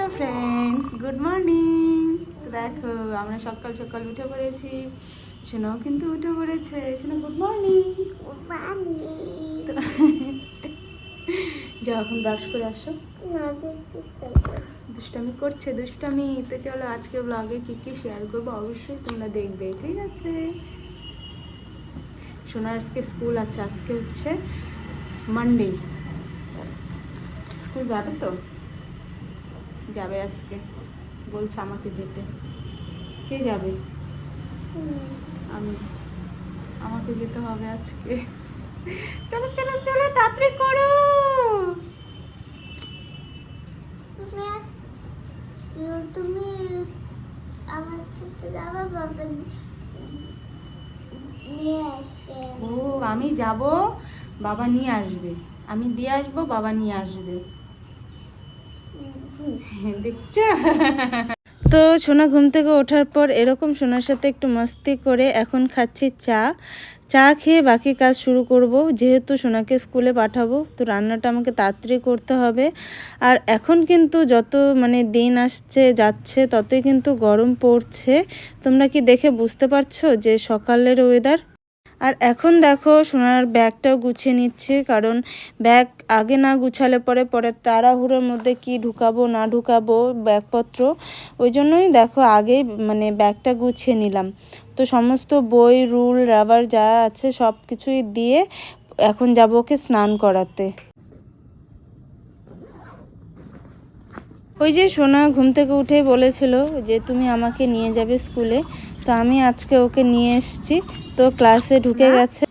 Hello friends good morning তো দেখো আমরা সকাল সকাল উঠে পড়েছি। শোনাও কিন্তু উঠে পড়েছে। শোনো গুড মর্নিং যাও এখন ব্রাশ করে আসো। দুষ্টামি করছে দুষ্টামি। তো চলো আজকে ব্লগে কী কী শেয়ার করব? অবশ্যই তোমরা দেখবে ঠিক আছে? সোনার আজকে স্কুল আছে আজকে হচ্ছে মানডে স্কুল যাবে তো? যাবে আজকে। বলছে আমাকে যেতে। কে যাবে? আমি। আমাকে যেতে হবে আজকে। চলো চলো চলো তাড়াতাড়ি করো। তুমি আমার যাবা বাবা ও আমি যাব বাবা নিয়ে আসবে। আমি দিয়ে আসব বাবা নিয়ে আসবে। তো সোনা ঘুম থেকে ওঠার পর এরকম সোনার সাথে একটু মস্তি করে এখন খাচ্ছি চা। চা খেয়ে বাকি কাজ শুরু করব। যেহেতু সোনাকে স্কুলে পাঠাবো, তো রান্নাটা আমাকে তাড়াতাড়ি করতে হবে। আর এখন কিন্তু যত মানে দিন আসছে, যাচ্ছে, ততই কিন্তু গরম পড়ছে। তোমরা কি দেখে বুঝতে পারছ যে সকালের ওয়েদার আর এখন দেখো সোনার ব্যাগটাও গুছিয়ে নিচ্ছে, কারণ ব্যাগ আগে না গুছালে পরে পরে তাড়াহুড়োর মধ্যে কি ঢুকাবো, না ঢুকাবো ব্যাগপত্র, ওই জন্যই দেখো আগে মানে ব্যাগটা গুছিয়ে নিলাম। তো সমস্ত বই, রুল, রাবার যা আছে সব কিছুই দিয়ে এখন যাব ওকে স্নান করাতে। ওই যে সোনা ঘুম থেকে উঠে বলেছিল যে তুমি আমাকে নিয়ে যাবে স্কুলে তো আমি আজকে ওকে নিয়ে এসেছি। তো ক্লাসে ঢুকে গেছে।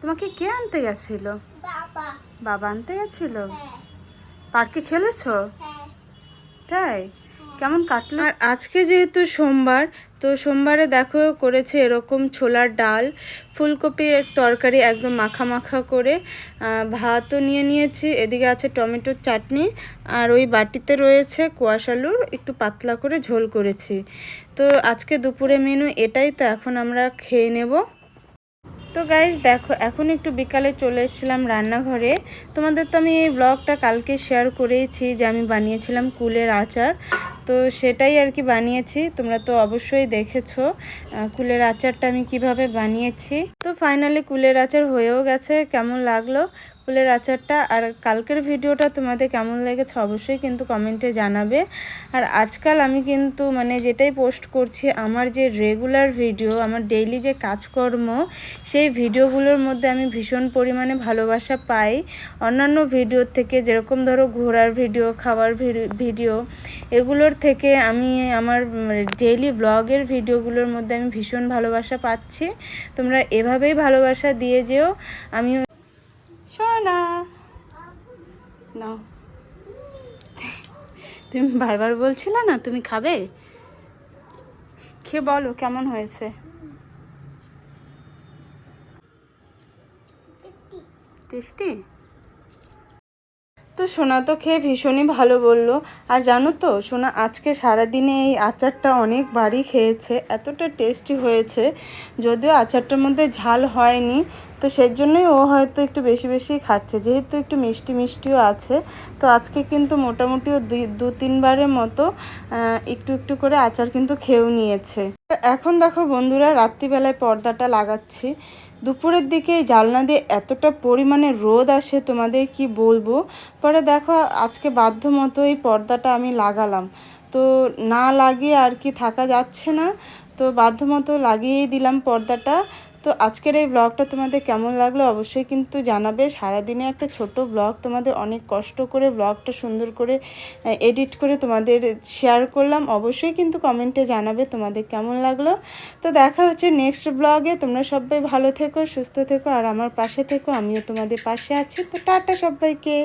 তোমাকে কে আনতে গেছিল? বাবা। বাবা আনতে গেছিল? হ্যাঁ। পার্কে খেলেছো? হ্যাঁ। তাই? কেমন কাটলো? আর আজকে যেহেতু সোমবার তো সোমবারে দেখো করেছে এরকম ছোলার ডাল, ফুলকপির তরকারি একদম মাখা মাখা করে ভাতও নিয়ে নিয়েছি, এদিকে আছে টমেটোর চাটনি, আর ওই বাটিতে রয়েছে কোয়াশ আলুর, একটু পাতলা করে ঝোল করেছি। তো আজকে দুপুরে মেনু এটাই, তো এখন আমরা খেয়ে নেব। তো গাইজ দেখো, এখন একটু বিকালে চলে এসেছিলাম রান্নাঘরে। তোমাদের তো আমি এই ব্লগটা কালকে শেয়ার করেইছি যে আমি বানিয়েছিলাম কুলের আচার। তো সেটাই আর কি বানিয়েছি। তোমরা তো অবশ্যই দেখেছ কুলের আচারটা আমি কীভাবে বানিয়েছি। তো ফাইনালি কুলের আচার হয়েও গেছে, কেমন লাগল? কুলের আচারটা আর কালকের ভিডিওটা তোমাদের কেমন লেগেছে অবশ্যই কিন্তু কমেন্টে জানাবে। আর আজকাল আমি কিন্তু মানে যেটাই পোস্ট করছি, আমার যে রেগুলার ভিডিও, আমার ডেইলি যে কাজকর্ম, সেই ভিডিওগুলোর মধ্যে আমি ভীষণ পরিমাণে ভালোবাসা পাই। অন্যান্য ভিডিওর থেকে যেরকম ধরো ঘোরার ভিডিও খাওয়ার ভিডি- ভিডিও এগুলোর থেকে আমি আমার ডেইলি ব্লগের ভিডিওগুলোর মধ্যে আমি ভীষণ ভালোবাসা পাচ্ছি। তোমরা এভাবেই ভালোবাসা দিয়ে যেও। আমি সোনা নাও। তুমি বারবার বলছিলে না তুমি খাবে? খেয়ে বলো কেমন হয়েছে। টেস্টি? তো সোনা তো খেয়ে ভীষণই ভালো বলল। আর জানো তো, সোনা আজকে সারাদিনে এই আচারটা অনেক বাড়ি খেয়েছে, এতটা টেস্টি হয়েছে, যদিও আচারটার মধ্যে ঝাল হয়নি, তো সেই জন্যই ও হয়তো একটু বেশি বেশি খাচ্ছে, যেহেতু একটু মিষ্টি মিষ্টিও আছে, তো আজকে কিন্তু মোটামুটি ও দু তিনবারের মতো একটু একটু করে আচার কিন্তু খেয়েও নিয়েছে। এখন দেখো বন্ধুরা, রাত্রিবেলায় পর্দাটা লাগাচ্ছি। দুপুরের দিকে জালনা দিয়ে এতটা পরিমাণে রোদ আসে, তোমাদের কি বলব? পরে দেখো, আজকে বাধ্য মতো এই পর্দাটা আমি লাগালাম। তো না লাগিয়ে আর কি থাকা যাচ্ছে না। তো বাধ্য মতো লাগিয়েই দিলাম পর্দাটা। তো আজকের এই ব্লগটা তোমাদের কেমন লাগল অবশ্যই কিন্তু জানাবে। সারাদিনে একটা ছোট ব্লগ তোমাদের অনেক কষ্ট করে ব্লগটা সুন্দর করে এডিট করে তোমাদের শেয়ার করলাম। অবশ্যই কিন্তু কমেন্টে জানাবে তোমাদের কেমন লাগল। তো দেখা হচ্ছে নেক্সট ব্লগে তোমরা সবাই ভালো থেকো, সুস্থ থেকো, আর আমার পাশে থেকো। আমিও তোমাদের পাশে আছি। তো টাটা সবাইকে।